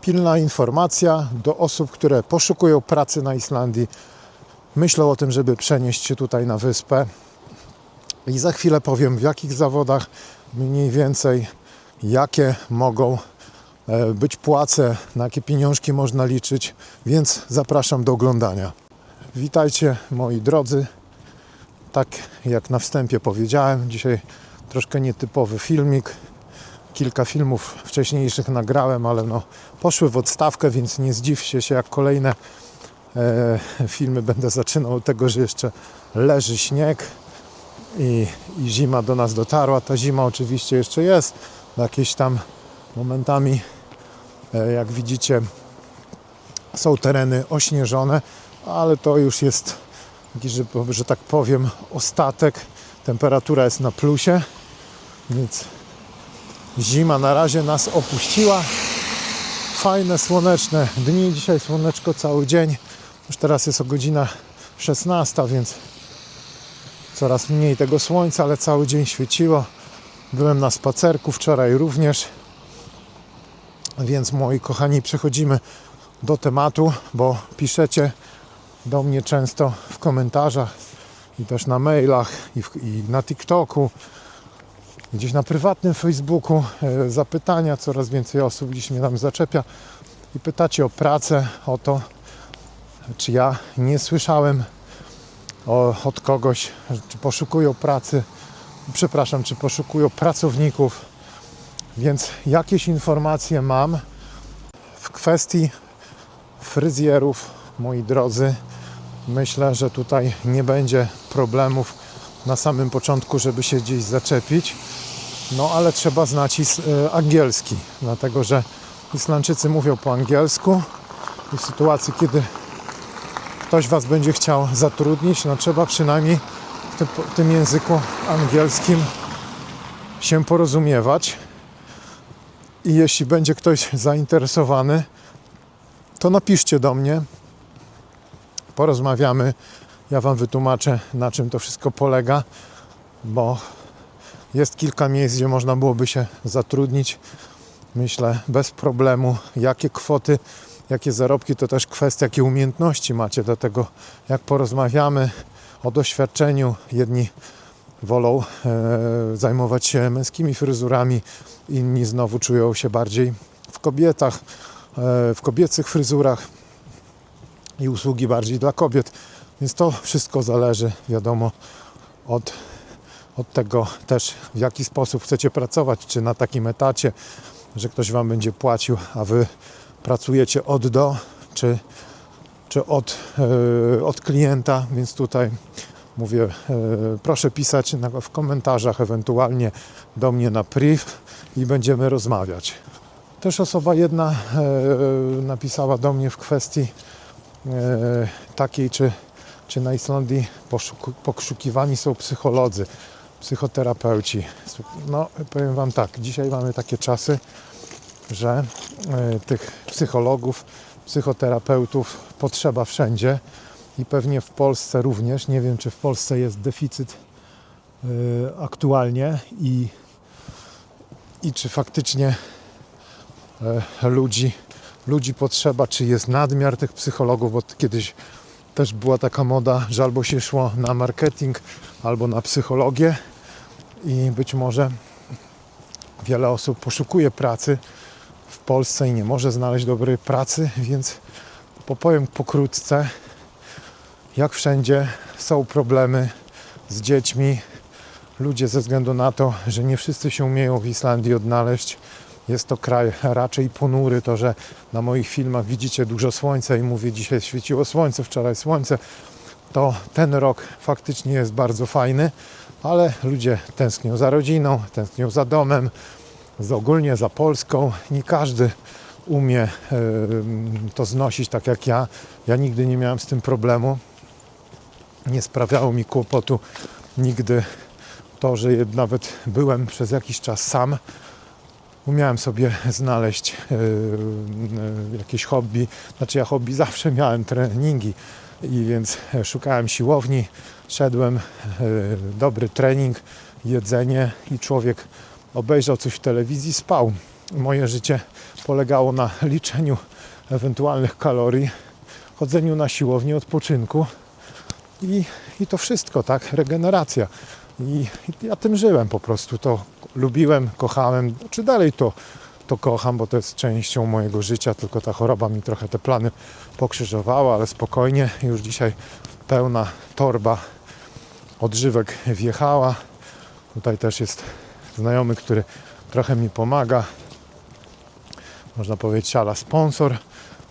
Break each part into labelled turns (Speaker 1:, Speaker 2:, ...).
Speaker 1: Pilna informacja do osób, które poszukują pracy na Islandii, myślą o tym, żeby przenieść się tutaj na wyspę. I za chwilę powiem, w jakich zawodach mniej więcej, jakie mogą e, być płace, na jakie pieniążki można liczyć, więc zapraszam do oglądania. Witajcie moi drodzy. Tak jak na wstępie powiedziałem, dzisiaj troszkę nietypowy filmik. Kilka filmów wcześniejszych nagrałem, ale no, poszły w odstawkę, więc nie zdziwcie się, jak kolejne e, filmy będę zaczynał od tego, że jeszcze leży śnieg i, i zima do nas dotarła. Ta zima oczywiście jeszcze jest, jakieś tam momentami, e, jak widzicie, są tereny ośnieżone, ale to już jest że, że tak powiem, ostatek. Temperatura jest na plusie, więc zima na razie nas opuściła. Fajne, słoneczne dni. Dzisiaj słoneczko cały dzień. Już teraz jest o godzina 16, więc coraz mniej tego słońca, ale cały dzień świeciło. Byłem na spacerku wczoraj również. Więc moi kochani, przechodzimy do tematu, bo piszecie do mnie często w komentarzach i też na mailach i, w, i na TikToku, gdzieś na prywatnym Facebooku e, zapytania. Coraz więcej osób gdzieś mnie tam zaczepia i pytacie o pracę, o to, czy ja nie słyszałem o, od kogoś, czy poszukują pracy, przepraszam, czy poszukują pracowników. Więc jakieś informacje mam w kwestii fryzjerów, moi drodzy. Myślę, że tutaj nie będzie problemów na samym początku, żeby się gdzieś zaczepić. No ale trzeba znać e, angielski, dlatego że Islandczycy mówią po angielsku i w sytuacji, kiedy ktoś Was będzie chciał zatrudnić, no trzeba przynajmniej w tym, w tym języku angielskim się porozumiewać. I jeśli będzie ktoś zainteresowany, to napiszcie do mnie, porozmawiamy. Ja Wam wytłumaczę, na czym to wszystko polega, bo jest kilka miejsc, gdzie można byłoby się zatrudnić. Myślę, bez problemu. Jakie kwoty, jakie zarobki, to też kwestia, jakie umiejętności macie do tego, jak porozmawiamy o doświadczeniu. Jedni wolą e, zajmować się męskimi fryzurami, inni znowu czują się bardziej w kobietach, e, w kobiecych fryzurach i usługi bardziej dla kobiet. Więc to wszystko zależy, wiadomo, od, od tego też, w jaki sposób chcecie pracować, czy na takim etacie, że ktoś Wam będzie płacił, a Wy pracujecie od do, czy, czy od, e, od klienta, więc tutaj mówię, e, proszę pisać na, w komentarzach, ewentualnie do mnie na priv i będziemy rozmawiać. Też osoba jedna e, napisała do mnie w kwestii e, takiej, czy, czy na Islandii poszukiwani są psycholodzy, psychoterapeuci. No, powiem Wam tak, dzisiaj mamy takie czasy, że e, tych psychologów, psychoterapeutów potrzeba wszędzie i pewnie w Polsce również. Nie wiem, czy w Polsce jest deficyt e, aktualnie i, i czy faktycznie e, ludzi, ludzi potrzeba, czy jest nadmiar tych psychologów, bo kiedyś też była taka moda, że albo się szło na marketing, albo na psychologię i być może wiele osób poszukuje pracy w Polsce i nie może znaleźć dobrej pracy, więc popowiem pokrótce, jak wszędzie są problemy z dziećmi. Ludzie ze względu na to, że nie wszyscy się umieją w Islandii odnaleźć, jest to kraj raczej ponury, to że na moich filmach widzicie dużo słońca i mówię dzisiaj świeciło słońce, wczoraj słońce, to ten rok faktycznie jest bardzo fajny, ale ludzie tęsknią za rodziną, tęsknią za domem, z ogólnie za Polską. Nie każdy umie to znosić tak jak ja. Ja nigdy nie miałem z tym problemu. Nie sprawiało mi kłopotu nigdy to, że nawet byłem przez jakiś czas sam. Umiałem sobie znaleźć e, e, jakieś hobby. Znaczy ja hobby zawsze miałem treningi i więc szukałem siłowni, szedłem, e, dobry trening, jedzenie i człowiek obejrzał coś w telewizji, spał. moje życie polegało na liczeniu ewentualnych kalorii, chodzeniu na siłownię, odpoczynku i, i to wszystko, tak? Regeneracja. I, ja tym żyłem po prostu. To lubiłem, kochałem, czy dalej to, to kocham, bo to jest częścią mojego życia, tylko ta choroba mi trochę te plany pokrzyżowała, ale spokojnie, już dzisiaj pełna torba odżywek wjechała. Tutaj też jest znajomy, który trochę mi pomaga. Można powiedzieć, siala sponsor,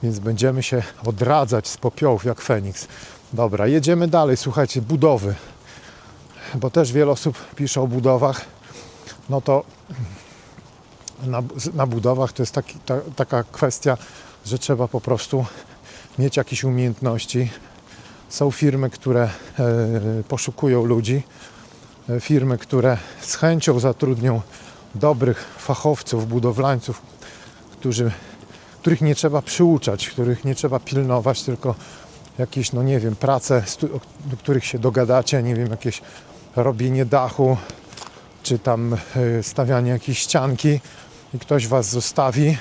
Speaker 1: więc będziemy się odradzać z popiołów jak Feniks. Dobra, jedziemy dalej. Słuchajcie, budowy, bo też wiele osób pisze o budowach. No to na, na budowach to jest taki, ta, taka kwestia, że trzeba po prostu mieć jakieś umiejętności. Są firmy, które e, poszukują ludzi, e, firmy, które z chęcią zatrudnią dobrych fachowców, budowlańców, którzy, których nie trzeba przyuczać, których nie trzeba pilnować, tylko jakieś, no nie wiem, prace, do których się dogadacie, nie wiem, jakieś robienie dachu, czy tam e, stawianie jakiejś ścianki i ktoś was zostawi,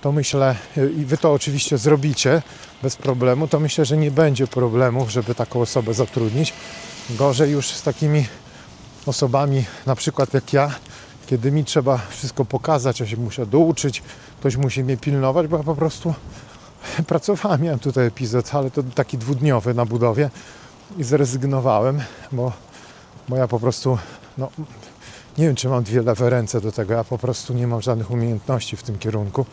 Speaker 1: to myślę, e, i wy to oczywiście zrobicie bez problemu, to myślę, że nie będzie problemów, żeby taką osobę zatrudnić. Gorzej już z takimi osobami, na przykład jak ja, kiedy mi trzeba wszystko pokazać, ja się muszę douczyć, ktoś musi mnie pilnować, bo ja po prostu pracowałem, miałem tutaj epizod, ale to taki dwudniowy na budowie i zrezygnowałem, bo, bo ja po prostu, no, nie wiem, czy mam dwie lewe ręce do tego, ja po prostu nie mam żadnych umiejętności w tym kierunku.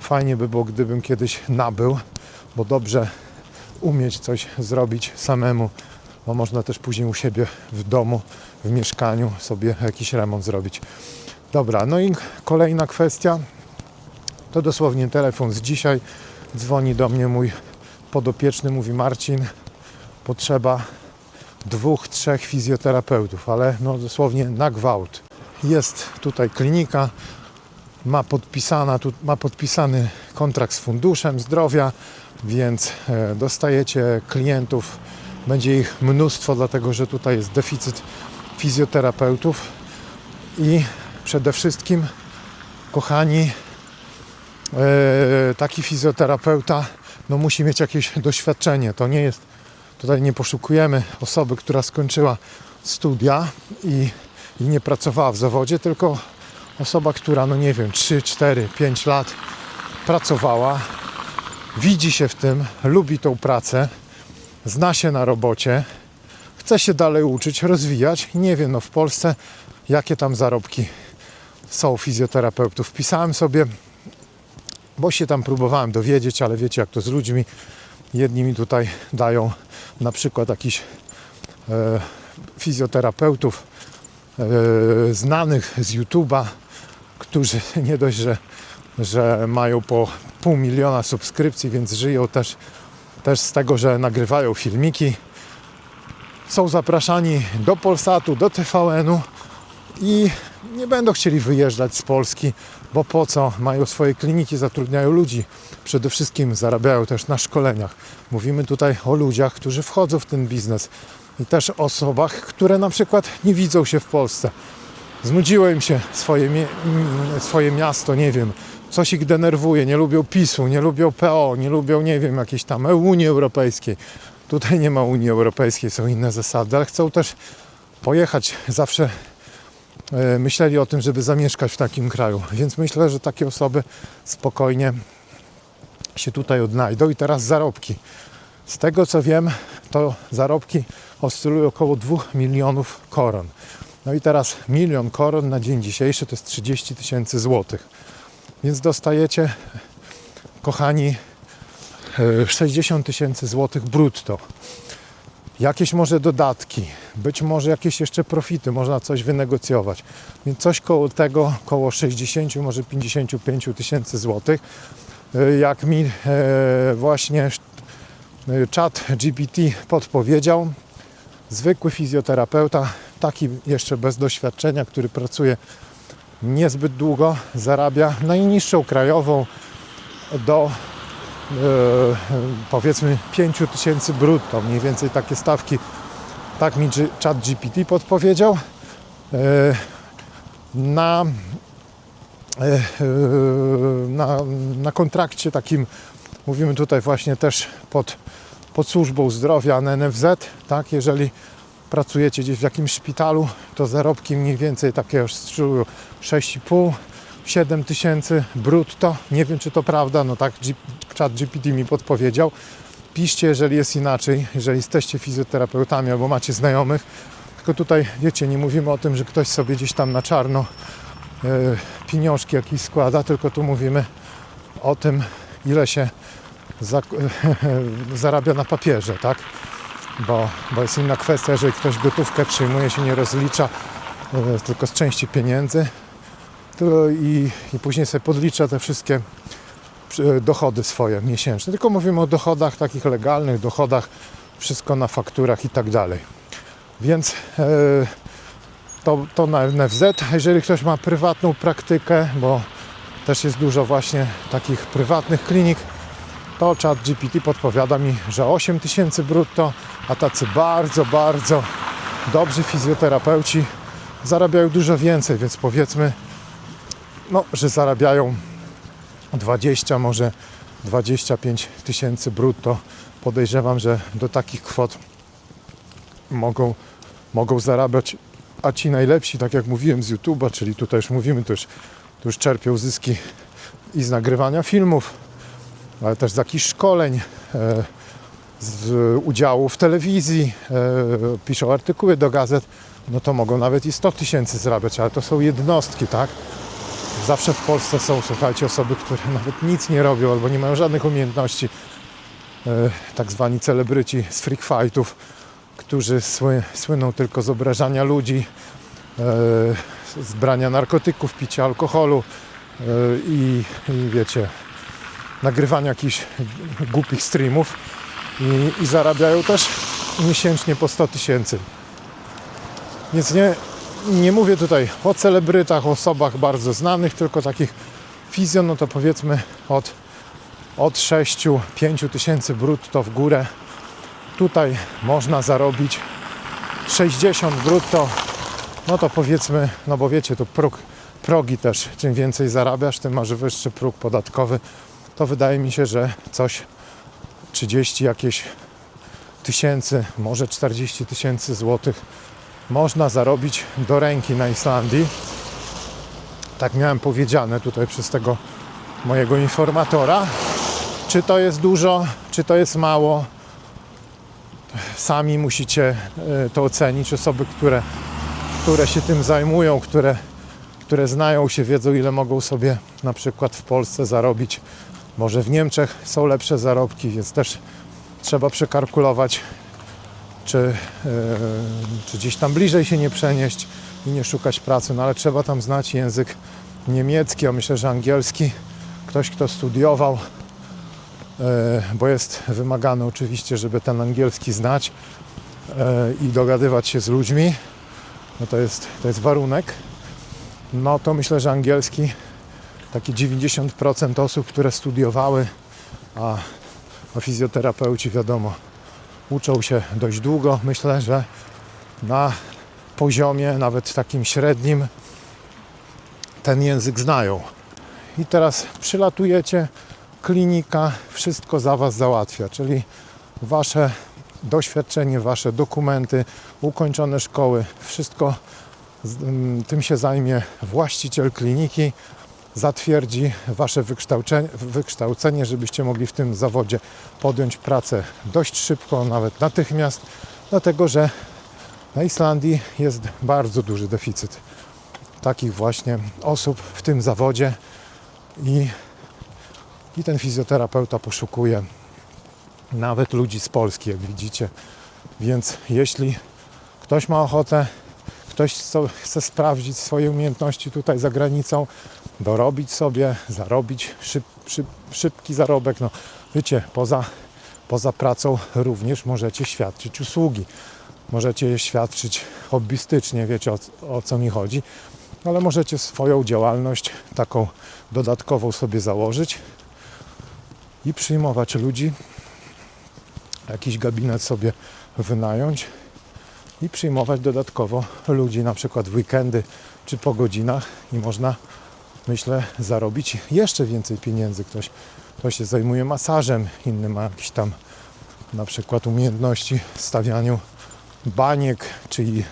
Speaker 1: Fajnie by było, gdybym kiedyś nabył, bo dobrze umieć coś zrobić samemu, bo można też później u siebie w domu, w mieszkaniu sobie jakiś remont zrobić. Dobra, no i kolejna kwestia, to dosłownie telefon z dzisiaj. Dzwoni do mnie mój podopieczny, mówi Marcin, potrzeba dwóch, trzech fizjoterapeutów, ale no dosłownie na gwałt. Jest tutaj klinika, ma, podpisana, tu, ma podpisany kontrakt z Funduszem Zdrowia, więc e, dostajecie klientów, będzie ich mnóstwo, dlatego że tutaj jest deficyt fizjoterapeutów i przede wszystkim, kochani, e, taki fizjoterapeuta no, musi mieć jakieś doświadczenie. To nie jest, tutaj nie poszukujemy osoby, która skończyła studia i, i nie pracowała w zawodzie, tylko osoba, która, no nie wiem, 3, 4, 5 lat pracowała, widzi się w tym, lubi tą pracę, zna się na robocie, chce się dalej uczyć, rozwijać. Nie wiem, no w Polsce jakie tam zarobki są fizjoterapeutów. Wpisałem sobie, bo się tam próbowałem dowiedzieć, ale wiecie jak to z ludźmi. Jedni mi tutaj dają na przykład jakiś e, fizjoterapeutów e, znanych z YouTube'a, którzy nie dość, że, że mają po pół miliona subskrypcji, więc żyją też, też z tego, że nagrywają filmiki. Są zapraszani do Polsatu, do TVN-u i nie będą chcieli wyjeżdżać z Polski, bo po co? Mają swoje kliniki, zatrudniają ludzi. Przede wszystkim zarabiają też na szkoleniach. Mówimy tutaj o ludziach, którzy wchodzą w ten biznes i też osobach, które na przykład nie widzą się w Polsce. Znudziło im się swoje, mie- m, swoje miasto, nie wiem, coś ich denerwuje, nie lubią PiSu, nie lubią PO, nie lubią, nie wiem, jakiejś tam Unii Europejskiej. Tutaj nie ma Unii Europejskiej, są inne zasady, ale chcą też pojechać. Zawsze myśleli o tym, żeby zamieszkać w takim kraju, więc myślę, że takie osoby spokojnie się tutaj odnajdą. I teraz zarobki. Z tego co wiem, to zarobki oscylują około 2 milionów koron. No i teraz milion koron na dzień dzisiejszy to jest 30 tysięcy złotych. Więc dostajecie, kochani, e, 60 tysięcy złotych brutto. Jakieś może dodatki, być może jakieś jeszcze profity, można coś wynegocjować. Więc coś koło tego, koło 60, może 55 tysięcy złotych. E, Jak mi e, właśnie e, czat GPT podpowiedział, zwykły fizjoterapeuta, taki jeszcze bez doświadczenia, który pracuje niezbyt długo, zarabia najniższą krajową do powiedzmy 5 tysięcy brutto, mniej więcej takie stawki. Tak mi czat GPT podpowiedział. E, na e, e, na, na kontrakcie takim, mówimy tutaj właśnie też pod, pod służbą zdrowia na NFZ, tak, jeżeli pracujecie gdzieś w jakimś szpitalu, to zarobki mniej więcej takie już strzelują 6,5 7 tysięcy brutto. Nie wiem, czy to prawda, no tak czat GPT mi podpowiedział. Piszcie, jeżeli jest inaczej, jeżeli jesteście fizjoterapeutami albo macie znajomych. Tylko tutaj, wiecie, nie mówimy o tym, że ktoś sobie gdzieś tam na czarno e, pieniążki jakieś składa, tylko tu mówimy o tym, ile się za, zarabia na papierze, tak? Bo, bo jest inna kwestia, jeżeli ktoś gotówkę przyjmuje, się nie rozlicza, e, tylko z części pieniędzy, i, i później sobie podlicza te wszystkie przy- dochody swoje miesięczne. Tylko mówimy o dochodach takich legalnych, dochodach, wszystko na fakturach i tak dalej. Więc e, to, to na NFZ. Jeżeli ktoś ma prywatną praktykę, bo też jest dużo właśnie takich prywatnych klinik, to czat GPT podpowiada mi, że 8 tysięcy brutto, a tacy bardzo, bardzo dobrzy fizjoterapeuci zarabiają dużo więcej, więc powiedzmy, no, że zarabiają 20, może 25 tysięcy brutto. Podejrzewam, że do takich kwot mogą, mogą zarabiać, a ci najlepsi, tak jak mówiłem z YouTube'a, czyli tutaj już mówimy, to już, to już czerpią zyski i z nagrywania filmów, ale też z jakichś szkoleń, e, z udziału w telewizji, e, piszą artykuły do gazet, no to mogą nawet i 100 tysięcy zarabiać, ale to są jednostki, tak? Zawsze w Polsce są, słuchajcie, osoby, które nawet nic nie robią albo nie mają żadnych umiejętności, e, tak zwani celebryci z freak fightów, którzy sły, słyną tylko z obrażania ludzi, e, z brania narkotyków, picia alkoholu e, i, i wiecie, nagrywania jakichś głupich streamów i, i zarabiają też miesięcznie po 100 tysięcy. Więc nie, nie mówię tutaj o celebrytach, osobach bardzo znanych, tylko takich fizjon, no to powiedzmy od, od 6-5 tysięcy brutto w górę. Tutaj można zarobić 60 brutto, no to powiedzmy, no bo wiecie, to próg, progi też, czym więcej zarabiasz, tym masz wyższy próg podatkowy, to wydaje mi się, że coś 30 jakieś tysięcy, może 40 tysięcy złotych można zarobić do ręki na Islandii. Tak miałem powiedziane tutaj przez tego mojego informatora. Czy to jest dużo, czy to jest mało? Sami musicie e, to ocenić. Osoby, które, które się tym zajmują, które, które znają się, wiedzą ile mogą sobie na przykład w Polsce zarobić. Może w Niemczech są lepsze zarobki, więc też trzeba przekalkulować, czy, e, czy gdzieś tam bliżej się nie przenieść i nie szukać pracy, no ale trzeba tam znać język niemiecki, a myślę, że angielski. Ktoś, kto studiował, e, bo jest wymagane oczywiście, żeby ten angielski znać e, i dogadywać się z ludźmi, no to jest, to jest warunek. No to myślę, że angielski takie 90% osób, które studiowały, a, a fizjoterapeuci wiadomo, uczą się dość długo. Myślę, że na poziomie nawet takim średnim ten język znają. I teraz przylatujecie, klinika wszystko za Was załatwia, czyli Wasze doświadczenie, Wasze dokumenty, ukończone szkoły, wszystko z- m, tym się zajmie właściciel kliniki, zatwierdzi Wasze wykształcenie, wykształcenie, żebyście mogli w tym zawodzie podjąć pracę dość szybko, nawet natychmiast, dlatego że na Islandii jest bardzo duży deficyt takich właśnie osób w tym zawodzie i, i ten fizjoterapeuta poszukuje nawet ludzi z Polski, jak widzicie. Więc jeśli ktoś ma ochotę, ktoś chce sprawdzić swoje umiejętności tutaj za granicą, dorobić sobie, zarobić szyb, szyb, szybki zarobek. No, wiecie, poza, poza pracą również możecie świadczyć usługi. Możecie je świadczyć hobbystycznie, wiecie o, o co mi chodzi, ale możecie swoją działalność taką dodatkową sobie założyć i przyjmować ludzi, jakiś gabinet sobie wynająć i przyjmować dodatkowo ludzi, na przykład w weekendy czy po godzinach i można myślę, zarobić jeszcze więcej pieniędzy. Ktoś, ktoś się zajmuje masażem, inny ma jakieś tam na przykład umiejętności w stawianiu baniek, czyli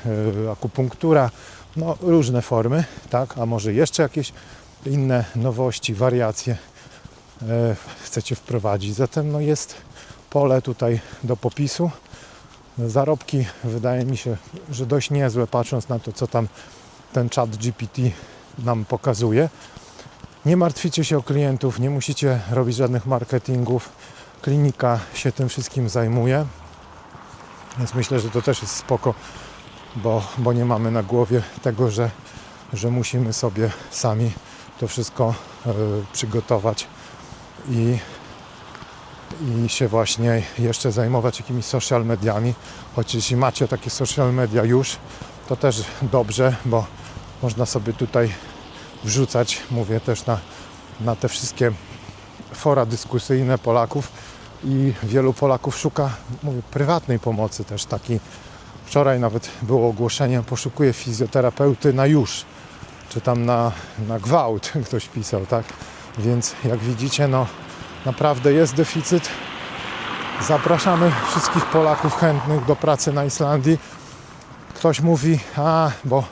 Speaker 1: e, akupunktura, no różne formy, tak, a może jeszcze jakieś inne nowości, wariacje e, chcecie wprowadzić. Zatem no jest pole tutaj do popisu. Zarobki wydaje mi się, że dość niezłe, patrząc na to, co tam ten chat GPT nam pokazuje. Nie martwicie się o klientów, nie musicie robić żadnych marketingów. Klinika się tym wszystkim zajmuje. Więc myślę, że to też jest spoko, bo, bo nie mamy na głowie tego, że, że musimy sobie sami to wszystko e, przygotować i, i się właśnie jeszcze zajmować jakimiś social mediami. Choć jeśli macie takie social media już, to też dobrze, bo można sobie tutaj wrzucać, mówię też na, na te wszystkie fora dyskusyjne Polaków i wielu Polaków szuka, mówię, prywatnej pomocy też takiej. Wczoraj nawet było ogłoszenie, poszukuję fizjoterapeuty na już, czy tam na, na gwałt ktoś pisał, tak? Więc jak widzicie, no naprawdę jest deficyt. Zapraszamy wszystkich Polaków chętnych do pracy na Islandii. Ktoś mówi, a bo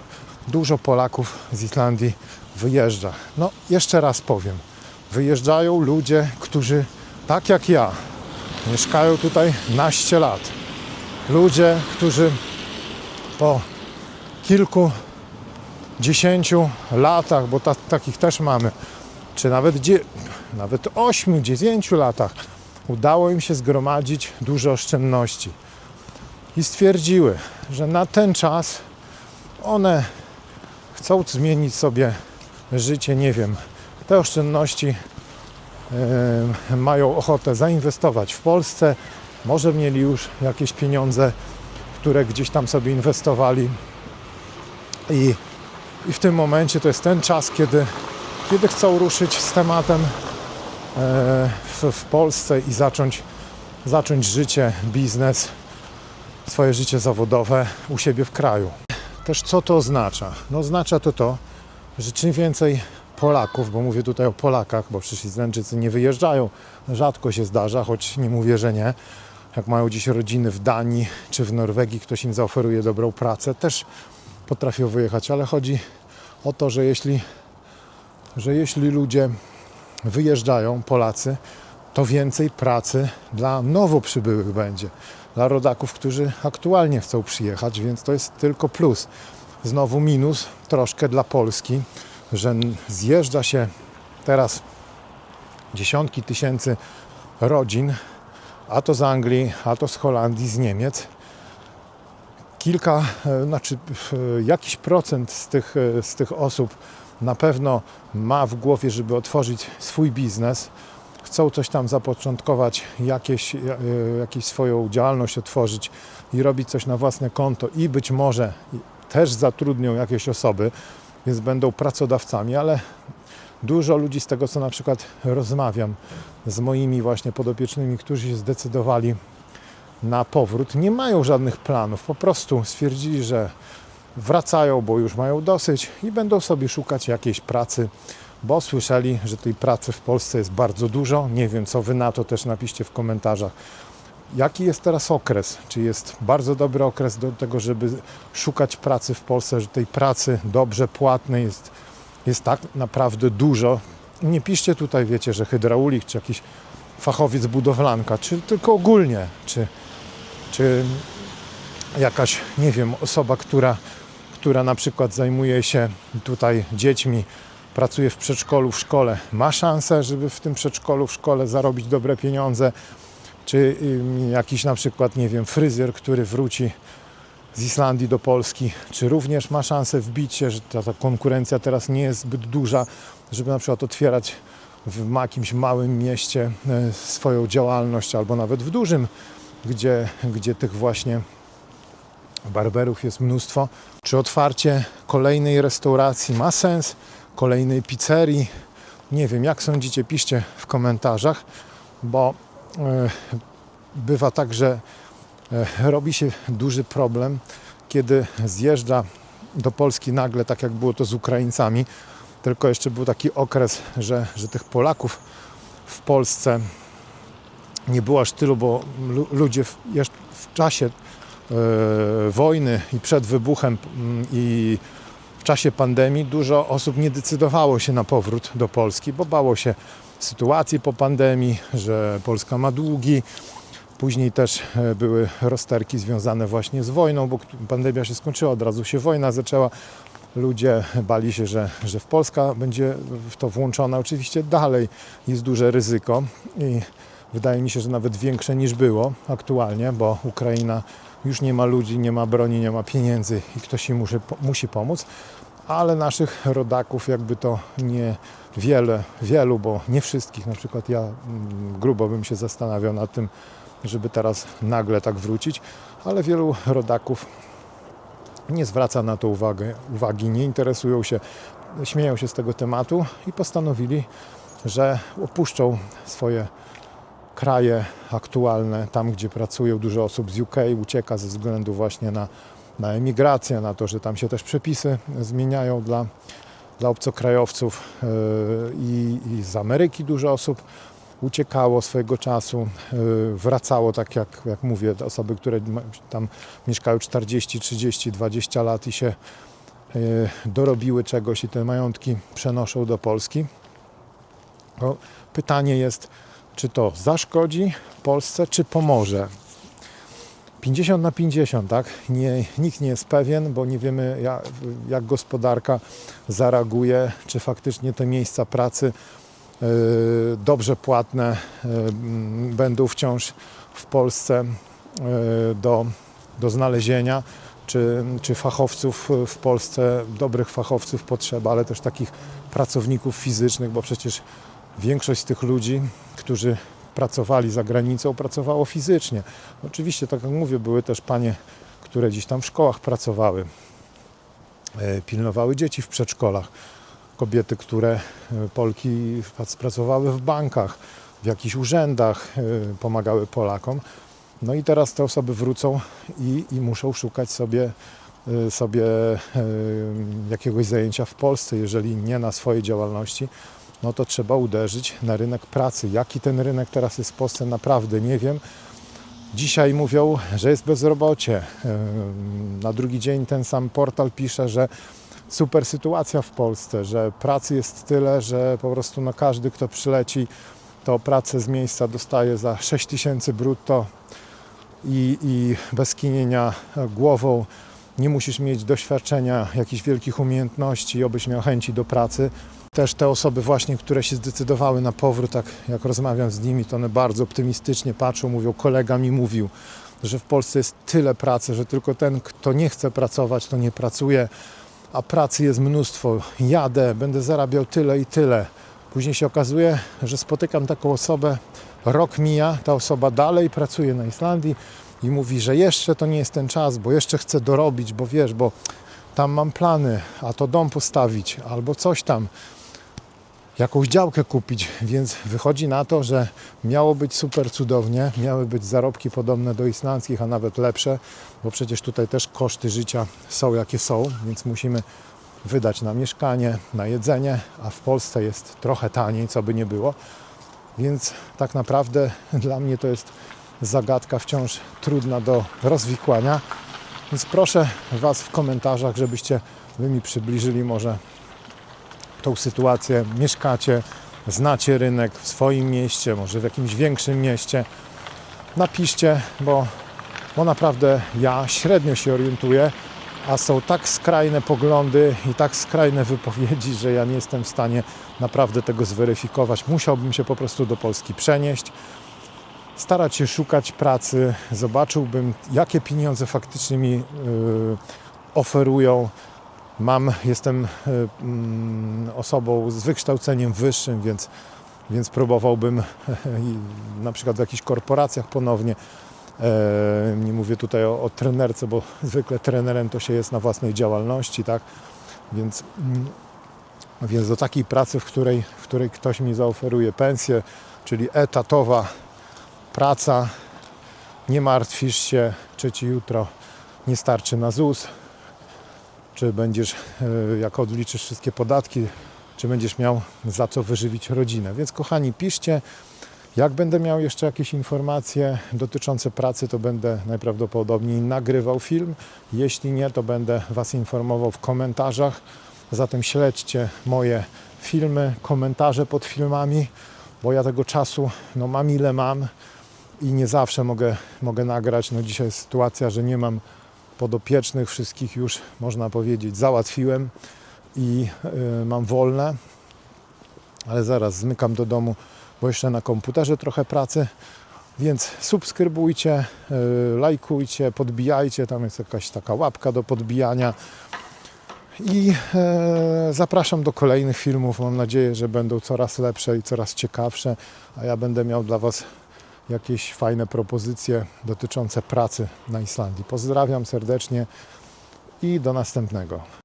Speaker 1: dużo Polaków z Islandii wyjeżdża. No, jeszcze raz powiem. Wyjeżdżają ludzie, którzy tak jak ja mieszkają tutaj naście lat. Ludzie, którzy po kilku, dziesięciu latach, bo ta, takich też mamy, czy nawet, dzie, nawet ośmiu, dziesięciu latach udało im się zgromadzić dużo oszczędności i stwierdziły, że na ten czas one chcą zmienić sobie życie, nie wiem, te oszczędności mają ochotę zainwestować w Polsce, może mieli już jakieś pieniądze, które gdzieś tam sobie inwestowali i, i w tym momencie to jest ten czas, kiedy, kiedy chcą ruszyć z tematem e, w, w Polsce i zacząć, zacząć życie, biznes, swoje życie zawodowe u siebie w kraju. Też co to oznacza? No oznacza to to, że czym więcej Polaków, bo mówię tutaj o Polakach, bo przecież Islandczycy nie wyjeżdżają, rzadko się zdarza, choć nie mówię, że nie. Jak mają dziś rodziny w Danii czy w Norwegii, ktoś im zaoferuje dobrą pracę, też potrafią wyjechać, ale chodzi o to, że jeśli, że jeśli ludzie wyjeżdżają, Polacy, to więcej pracy dla nowo przybyłych będzie. Dla rodaków, którzy aktualnie chcą przyjechać, więc to jest tylko plus. Znowu minus troszkę dla Polski, że zjeżdża się teraz dziesiątki tysięcy rodzin, a to z Anglii, a to z Holandii, z Niemiec. Kilka, e, znaczy jakiś procent z tych, e, z tych osób na pewno ma w głowie, żeby otworzyć swój biznes, chcą coś tam zapoczątkować, jakieś, e, jakieś swoją działalność otworzyć i robić coś na własne konto i być może też zatrudnią jakieś osoby, więc będą pracodawcami, ale dużo ludzi z tego, co na przykład rozmawiam z moimi właśnie podopiecznymi, którzy się zdecydowali na powrót, nie mają żadnych planów. Po prostu stwierdzili, że wracają, bo już mają dosyć i będą sobie szukać jakiejś pracy, bo słyszeli, że tej pracy w Polsce jest bardzo dużo. Nie wiem, co wy na to też napiszcie w komentarzach. Jaki jest teraz okres? Czy jest bardzo dobry okres do tego, żeby szukać pracy w Polsce, że tej pracy dobrze płatnej jest, jest tak naprawdę dużo? Nie piszcie tutaj, wiecie, że hydraulik czy jakiś fachowiec budowlanka, czy tylko ogólnie, czy, czy jakaś, nie wiem, osoba, która, która na przykład zajmuje się tutaj dziećmi, pracuje w przedszkolu, w szkole, ma szansę, żeby w tym przedszkolu, w szkole zarobić dobre pieniądze, czy jakiś na przykład, nie wiem, fryzjer, który wróci z Islandii do Polski, czy również ma szansę wbić się, że ta, ta konkurencja teraz nie jest zbyt duża, żeby na przykład otwierać w jakimś małym mieście e, swoją działalność, albo nawet w dużym, gdzie, gdzie tych właśnie barberów jest mnóstwo. Czy otwarcie kolejnej restauracji ma sens? Kolejnej pizzerii? Nie wiem, jak sądzicie, piszcie w komentarzach, bo bywa tak, że e, robi się duży problem, kiedy zjeżdża do Polski nagle, tak jak było to z Ukraińcami, tylko jeszcze był taki okres, że, że tych Polaków w Polsce nie było aż tylu, bo lu- ludzie w, w czasie e, wojny i przed wybuchem mm, i w czasie pandemii dużo osób nie decydowało się na powrót do Polski, bo bało się sytuacji po pandemii, że Polska ma długi. Później też e, były rozterki związane właśnie z wojną, bo pandemia się skończyła, od razu się wojna zaczęła. Ludzie bali się, że, że w Polska będzie w to włączona. Oczywiście dalej jest duże ryzyko i wydaje mi się, że nawet większe niż było aktualnie, bo Ukraina już nie ma ludzi, nie ma broni, nie ma pieniędzy i ktoś im musi, musi pomóc. Ale naszych rodaków jakby to nie wiele, wielu, bo nie wszystkich. Na przykład ja mm, grubo bym się zastanawiał nad tym, żeby teraz nagle tak wrócić, ale wielu rodaków nie zwraca na to uwagę, uwagi, nie interesują się, śmieją się z tego tematu i postanowili, że opuszczą swoje kraje aktualne, tam gdzie pracują. Dużo osób z UK ucieka ze względu właśnie na, na emigrację, na to, że tam się też przepisy zmieniają dla, dla obcokrajowców yy, i, z Ameryki dużo osób uciekało swojego czasu, yy, wracało, tak jak, jak mówię, osoby, które tam mieszkają 40, 30, 20 lat i się yy, dorobiły czegoś i te majątki przenoszą do Polski. Pytanie jest, czy to zaszkodzi Polsce, czy pomoże. 50 na 50, tak? Nie, nikt nie jest pewien, bo nie wiemy, jak, jak gospodarka zareaguje, czy faktycznie te miejsca pracy e, dobrze płatne m, będą wciąż w Polsce e, do, do znalezienia, czy, czy fachowców w Polsce, dobrych fachowców potrzeba, ale też takich pracowników fizycznych, bo przecież większość z tych ludzi, którzy pracowali za granicą, pracowało fizycznie. Oczywiście, tak jak mówię, były też panie, które gdzieś tam w szkołach pracowały, e, pilnowały dzieci w przedszkolach, kobiety, które, e, Polki prac- pracowały w bankach, w jakichś urzędach, e, pomagały Polakom. No i teraz te osoby wrócą i, i muszą szukać sobie, sobie jakiegoś zajęcia w Polsce, jeżeli nie na swojej działalności, no to trzeba uderzyć na rynek pracy. Jaki ten rynek teraz jest w Polsce, naprawdę nie wiem. Dzisiaj mówią, że jest bezrobocie. Ym, Na drugi dzień ten sam portal pisze, że super sytuacja w Polsce, że pracy jest tyle, że po prostu no każdy, kto przyleci, to pracę z miejsca dostaje za 6 tysięcy brutto i, i bez kinienia głową. Nie musisz mieć doświadczenia, jakichś wielkich umiejętności, obyś miał chęci do pracy też te osoby właśnie, które się zdecydowały na powrót, tak jak rozmawiam z nimi, to one bardzo optymistycznie patrzą, mówią, kolega mi mówił, że w Polsce jest tyle pracy, że tylko ten, kto nie chce pracować, to nie pracuje, a pracy jest mnóstwo. Jadę, będę zarabiał tyle i tyle. Później się okazuje, że spotykam taką osobę, rok mija, ta osoba dalej pracuje na Islandii i mówi, że jeszcze to nie jest ten czas, bo jeszcze chcę dorobić, bo wiesz, bo tam mam plany, a to dom postawić, albo coś tam jakąś działkę kupić, więc wychodzi na to, że miało być super cudownie, miały być zarobki podobne do islandzkich, a nawet lepsze, bo przecież tutaj też koszty życia są jakie są, więc musimy wydać na mieszkanie, na jedzenie, a w Polsce jest trochę taniej, co by nie było. Więc tak naprawdę dla mnie to jest zagadka wciąż trudna do rozwikłania. Więc proszę Was w komentarzach, żebyście Wy mi przybliżyli może tą sytuację, mieszkacie, znacie rynek w swoim mieście, może w jakimś większym mieście, napiszcie, bo, bo naprawdę ja średnio się orientuję, a są tak skrajne poglądy i tak skrajne wypowiedzi, że ja nie jestem w stanie naprawdę tego zweryfikować. Musiałbym się po prostu do Polski przenieść, starać się szukać pracy, zobaczyłbym, jakie pieniądze faktycznie mi yy, oferują, mam, jestem y, mm, osobą z wykształceniem wyższym, więc, więc próbowałbym na przykład w jakichś korporacjach ponownie. E, Nie mówię tutaj o, o trenerce, bo zwykle trenerem to się jest na własnej działalności, tak? Więc, mm, więc do takiej pracy, w której, w której ktoś mi zaoferuje pensję, czyli etatowa praca, nie martwisz się, czy ci jutro nie starczy na ZUS, czy będziesz, e, jak odliczysz wszystkie podatki, czy będziesz miał za co wyżywić rodzinę. Więc kochani, piszcie, jak będę miał jeszcze jakieś informacje dotyczące pracy, to będę najprawdopodobniej nagrywał film. Jeśli nie, to będę Was informował w komentarzach. Zatem śledźcie moje filmy, komentarze pod filmami, bo ja tego czasu no, mam ile mam i nie zawsze mogę, mogę nagrać. No, dzisiaj jest sytuacja, że nie mam podopiecznych, wszystkich już można powiedzieć załatwiłem i y, mam wolne, ale zaraz zmykam do domu, bo jeszcze na komputerze trochę pracy. Więc subskrybujcie, y, lajkujcie, podbijajcie, tam jest jakaś taka łapka do podbijania. I e, zapraszam do kolejnych filmów. Mam nadzieję, że będą coraz lepsze i coraz ciekawsze, a ja będę miał dla Was jakieś fajne propozycje dotyczące pracy na Islandii. Pozdrawiam serdecznie i do następnego.